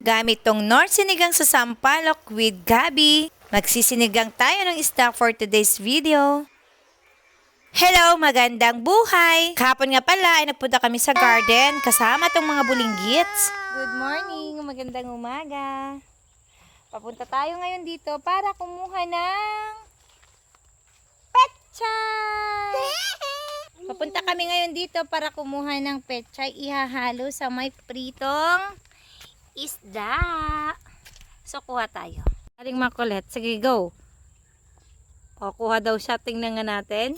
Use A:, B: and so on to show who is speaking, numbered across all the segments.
A: Gamit tong North Sinigang sa Sampalok with Gabi, magsisinigang tayo ng stock for today's video. Hello, magandang buhay! Kahapon nga pala ay nagpunta kami sa garden kasama tong mga bulinggits. Good morning, magandang umaga. Papunta tayo ngayon dito para kumuha ng pechay! Papunta kami ngayon dito para kumuha ng pechay ihahalo sa may pritong isda. So, kuha tayo. Aling makulit. Sige, go. O, kuha daw siya. Tingnan nga natin.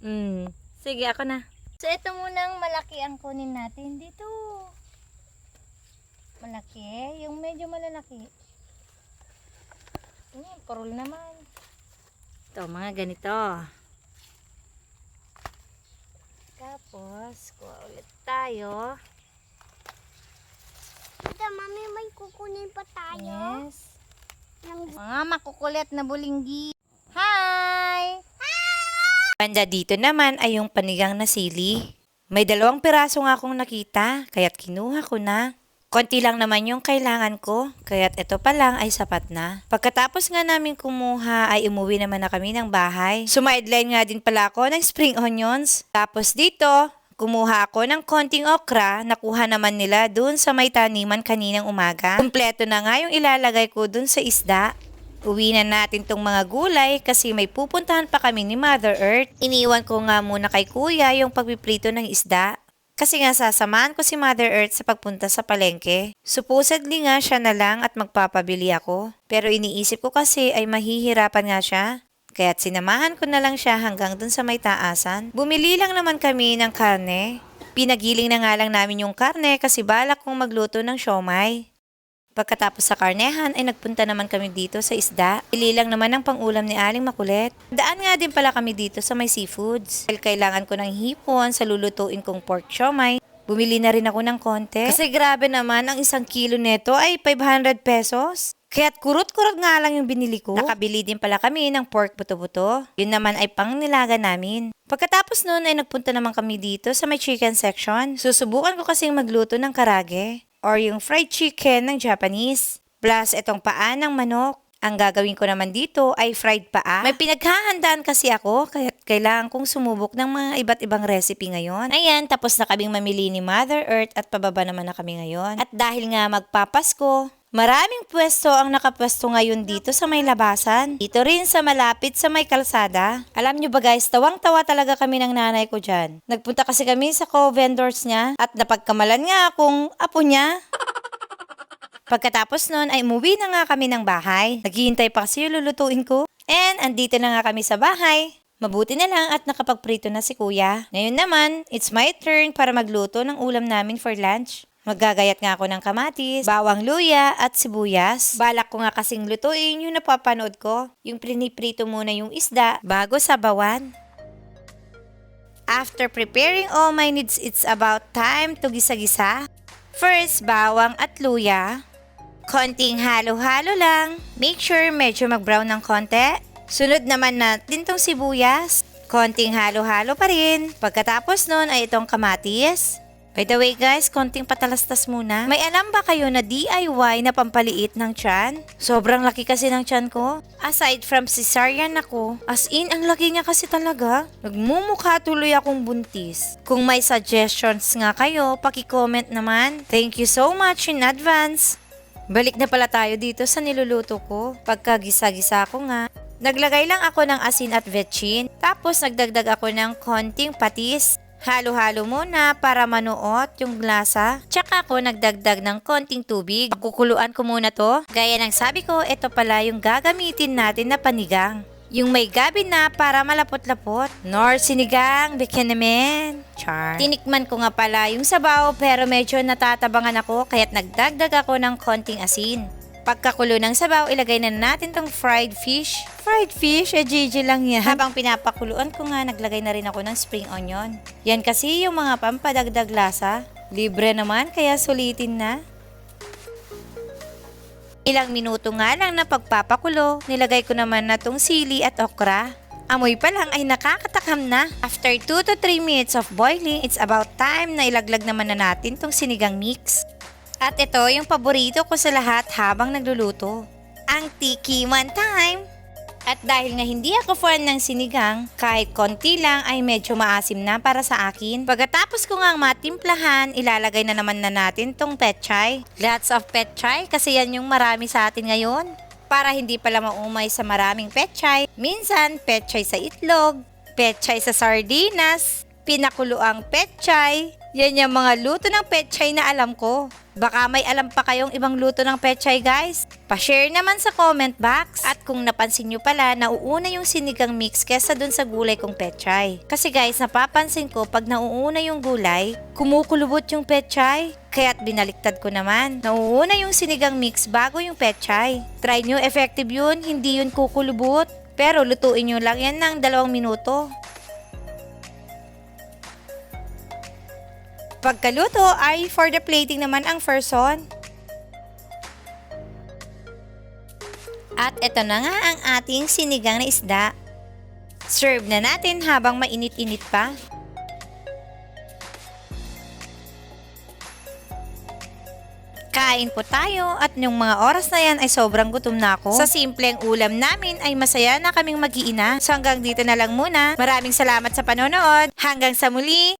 A: Hmm. Sige, ako na. So, ito munang malaki ang kunin natin dito. Malaki. Yung medyo malalaki. Ayan, parol naman. Ito, mga ganito. Tapos, kuha ulit tayo.
B: Ito, mami, may kukunin pa tayo.
A: Yes.
B: Ng
A: Mga makukulit na bulinggi. Hi! Banda dito naman ay yung panigang na sili. May dalawang piraso nga akong nakita, kaya't kinuha ko na. Konti lang naman yung kailangan ko, kaya't ito pa lang ay sapat na. Pagkatapos nga namin kumuha ay umuwi naman na kami ng bahay. Sumideline nga din pala ako ng spring onions. Tapos dito, kumuha ako ng konting okra, nakuha naman nila dun sa may taniman kaninang umaga. Kumpleto na nga yung ilalagay ko dun sa isda. Uwi na natin tong mga gulay kasi may pupuntahan pa kami ni Mother Earth. Iniwan ko nga muna kay kuya yung pagpiprito ng isda. Kasi nga sasamahan ko si Mother Earth sa pagpunta sa palengke. Supposedly nga siya na lang at magpapabili ako. Pero iniisip ko kasi ay mahihirapan nga siya. Kaya't sinamahan ko na lang siya hanggang dun sa may taasan. Bumili lang naman kami ng karne. Pinagiling na nga lang namin yung karne kasi balak kong magluto ng siomay. Pagkatapos sa karnehan ay nagpunta naman kami dito sa isda. Pili lang naman ang pangulam ni Aling Makulit. Daan nga din pala kami dito sa may seafoods. Dahil kailangan ko ng hipon sa lulutuin kong pork siomay. Bumili na rin ako ng konti. Kasi grabe naman, ang isang kilo neto ay 500 pesos. Kaya't kurot-kurot nga lang yung binili ko. Nakabili din pala kami ng pork buto-buto. Yun naman ay pang nilaga namin. Pagkatapos noon ay nagpunta naman kami dito sa may chicken section. Susubukan ko kasing magluto ng karage or yung fried chicken ng Japanese. Plus itong paa ng manok. Ang gagawin ko naman dito ay fried paa. May pinaghahandaan kasi ako, kaya kailangan kong sumubok ng mga iba't ibang recipe ngayon. Ayan, tapos na kaming mamili ni Mother Earth at pababa naman na kami ngayon. At dahil nga magpapasko, Maraming pwesto ang nakapwesto ngayon dito sa may labasan. Dito rin sa malapit sa may kalsada. Alam nyo ba guys, tawang-tawa talaga kami ng nanay ko dyan. Nagpunta kasi kami sa co-vendors niya at napagkamalan nga akong apo niya. Pagkatapos nun ay umuwi na nga kami ng bahay. Naghihintay pa kasi yung lulutuin ko. And andito na nga kami sa bahay. Mabuti na lang at nakapagprito na si kuya. Ngayon naman, it's my turn para magluto ng ulam namin for lunch. Maggagayat nga ako ng kamatis, bawang luya at sibuyas. Balak ko nga kasing lutuin yung napapanood ko. Yung priniprito muna yung isda bago sabawan. After preparing all my needs, it's about time to gisa-gisa. First, bawang at luya. Konting halo-halo lang. Make sure medyo mag-brown ng konti. Sunod naman natin tong sibuyas. Konting halo-halo pa rin. Pagkatapos nun ay itong kamatis. By the way guys, konting patalastas muna. May alam ba kayo na DIY na pampaliit ng tiyan? Sobrang laki kasi ng tiyan ko. Aside from cesarean ako, as in ang laki niya kasi talaga. Nagmumukha tuloy akong buntis. Kung may suggestions nga kayo, paki-comment naman. Thank you so much in advance. Balik na pala tayo dito sa niluluto ko. Pagkagisa-gisa ko nga, naglagay lang ako ng asin at vetchin. Tapos nagdagdag ako ng konting patis. Halo-halo muna para manuot yung lasa. Tsaka ako nagdagdag ng konting tubig. Kukuluan ko muna to. Gaya ng sabi ko, ito pala yung gagamitin natin na panigang. Yung may gabi na para malapot-lapot. Nor sinigang, bikin naman. Char. Tinikman ko nga pala yung sabaw pero medyo natatabangan ako kaya't nagdagdag ako ng konting asin. Pagkakulo ng sabaw, ilagay na natin tong fried fish. Fried fish? Eh, GG lang yan. Habang pinapakuluan ko nga, naglagay na rin ako ng spring onion. Yan kasi yung mga pampadagdag lasa. Libre naman, kaya sulitin na. Ilang minuto nga lang na pagpapakulo, nilagay ko naman na tong sili at okra. Amoy pa lang ay nakakatakam na. After 2 to 3 minutes of boiling, it's about time na ilaglag naman na natin tong sinigang mix. At ito yung paborito ko sa lahat habang nagluluto. Ang tiki one time. At dahil nga hindi ako fan ng sinigang, kahit konti lang ay medyo maasim na para sa akin. Pagkatapos ko nga matimplahan, ilalagay na naman na natin tong petchay. Lots of petchay kasi yan yung marami sa atin ngayon. Para hindi pala maumay sa maraming petchay, minsan petchay sa itlog, petchay sa sardinas, pinakuloang petchay. Yan yung mga luto ng petchay na alam ko. Baka may alam pa kayong ibang luto ng petchay guys? Pa-share naman sa comment box. At kung napansin nyo pala, nauuna yung sinigang mix kesa dun sa gulay kong petchay. Kasi guys, napapansin ko pag nauuna yung gulay, kumukulubot yung petchay. Kaya't binaliktad ko naman. Nauuna yung sinigang mix bago yung petchay. Try nyo, effective yun, hindi yun kukulubot. Pero lutuin nyo lang yan ng dalawang minuto. Pagkaluto ay for the plating naman ang first one. At ito na nga ang ating sinigang na isda. Serve na natin habang mainit-init pa. Kain po tayo at yung mga oras na yan ay sobrang gutom na ako. Sa simpleng ulam namin ay masaya na kaming mag-iina. So hanggang dito na lang muna. Maraming salamat sa panonood. Hanggang sa muli.